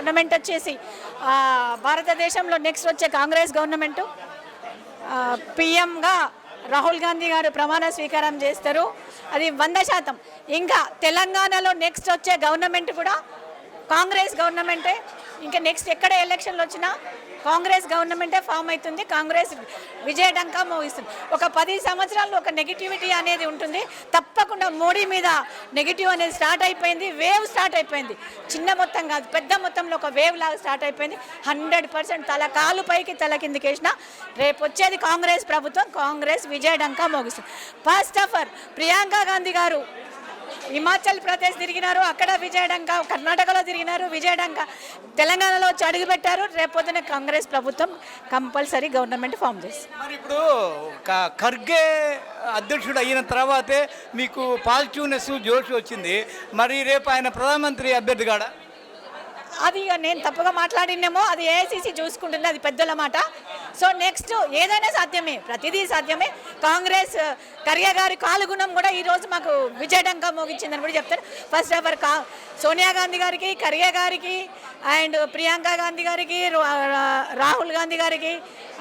Government వచ్చేసి భారతదేశంలో next వచ్చే కాంగ్రెస్ గవర్నమెంట్. పిఎంగా రాహుల్ గాంధీ గారు ప్రమాణ స్వీకారం చేస్తారు. అది వంద శాతం. ఇంకా తెలంగాణలో నెక్స్ట్ వచ్చే గవర్నమెంట్ కూడా కాంగ్రెస్ గవర్నమెంటే. ఇంకా నెక్స్ట్ ఎక్కడ ఎలక్షన్లు వచ్చినా కాంగ్రెస్ గవర్నమెంటే ఫామ్ అవుతుంది కాంగ్రెస్ విజయడంకా మోగిస్తుంది. ఒక పది సంవత్సరాలు ఒక నెగిటివిటీ అనేది ఉంటుంది. తప్పకుండా మోడీ మీద నెగిటివ్ అనేది స్టార్ట్ అయిపోయింది వేవ్ స్టార్ట్ అయిపోయింది. చిన్న మొత్తం కాదు పెద్ద మొత్తంలో ఒక వేవ్ లాగా స్టార్ట్ అయిపోయింది. హండ్రెడ్ పర్సెంట్ తల కాలు పైకి తల కిందికి వేసిన రేపు వచ్చేది కాంగ్రెస్ ప్రభుత్వం కాంగ్రెస్ విజయడంకా మోగిస్తుంది. First of all Priyanka Gandhi garu Himachal Pradesh తిరిగినారు అక్కడ విజయడంక కర్ణాటకలో తిరిగినారు విజయడంక తెలంగాణలో వచ్చి అడుగుపెట్టారు రేపొద్దున కాంగ్రెస్ ప్రభుత్వం కంపల్సరీ గవర్నమెంట్ ఫామ్ చేస్తుంది. మరి ఇప్పుడు ఖర్గే అధ్యక్షుడు అయిన తర్వాతే మీకు పాజిటివ్నెస్ జోష్ వచ్చింది. మరి రేపు ఆయన ప్రధానమంత్రి అభ్యర్థి కాడా అది నేను తప్పుగా మాట్లాడినేమో అది ఏఐసిసి చూసుకుంటుంది అది పెద్దల మాట. సో నెక్స్ట్ ఏదైనా సాధ్యమే ప్రతిదీ సాధ్యమే. కాంగ్రెస్ కరియా గారి కాలుగుణం కూడా ఈరోజు మాకు విజయడంగా మోగించిందని కూడా చెప్తారు. ఫస్ట్ ఆఫ్ ఆల్ కా సోనియా గాంధీ గారికి కరియా గారికి అండ్ ప్రియాంక గాంధీ గారికి రాహుల్ గాంధీ గారికి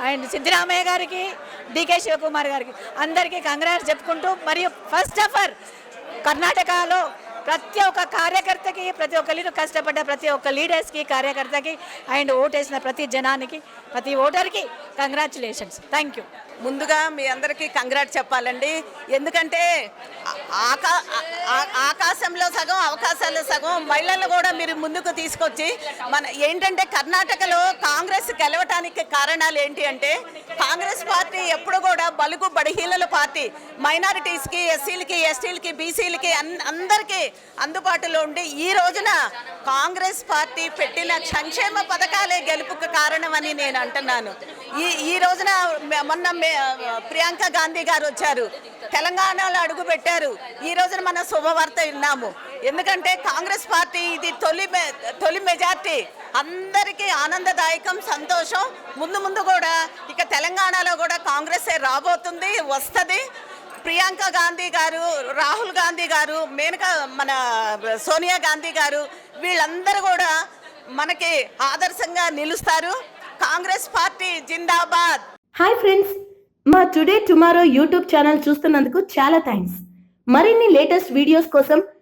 అండ్ సిద్ధరామయ్య గారికి డికే శివకుమార్ గారికి అందరికీ కంగ్రాట్స్ చెప్పుకుంటూ మరియు ఫస్ట్ ఆఫ్ ఆల్ కర్ణాటకలో ప్రతి ఒక్క కార్యకర్తకి ప్రతి ఒక్క లీడర్ కష్టపడ్డ ప్రతి ఒక్క లీడర్స్కి కార్యకర్తకి అండ్ ఓటేసిన ప్రతి జనానికి ప్రతి ఓటర్కి కంగ్రాచులేషన్స్. థ్యాంక్ యూ ముందుగా మీ అందరికీ కంగ్రాట్ చెప్పాలండి. ఎందుకంటే ఆకా ఆకాశంలో సగం అవకాశాల్లో సగం మహిళలు కూడా మీరు ముందుకు తీసుకొచ్చి మన ఏంటంటే కర్ణాటకలో కాంగ్రెస్ గెలవటానికి కారణాలు ఏంటి అంటే కాంగ్రెస్ పార్టీ ఎప్పుడు కూడా బలుగు బడిహీనుల పార్టీ. మైనారిటీస్కి ఎస్సీలకి ఎస్టీలకి బీసీలకి అన్ అందరికీ అందుబాటులో ఉండి ఈ రోజున కాంగ్రెస్ పార్టీ పెట్టిన సంక్షేమ పథకాలే గెలుపుకు కారణమని నేను అంటున్నాను. ఈ ఈ రోజున మొన్న మే- ప్రియాంక గాంధీ గారు వచ్చారు. తెలంగాణలో అడుగు పెట్టారు ఈ రోజున మన శుభవార్త విన్నాము. ఎందుకంటే కాంగ్రెస్ పార్టీ ఇది తొలి మె- తొలి మెజార్టీ. అందరికీ ఆనందదాయకం సంతోషం. ముందు ముందు కూడా ఇక తెలంగాణలో కూడా కాంగ్రెసే రాబోతుంది వస్తుంది. ప్రియాంక గాంధీ గారు రాహుల్ గాంధీ గారు మేనకా మన సోనియా గాంధీ గారు వీళ్ళందరూ కూడా మనకి ఆదర్శంగా నిలుస్తారు. కాంగ్రెస్ పార్టీ జిందాబాద్. హాయ్ ఫ్రెండ్స్ మా టుడే టుమారో యూట్యూబ్ ఛానల్ చూస్తున్నందుకు చాలా థ్యాంక్స్ మరిన్ని లేటెస్ట్ వీడియోస్ కోసం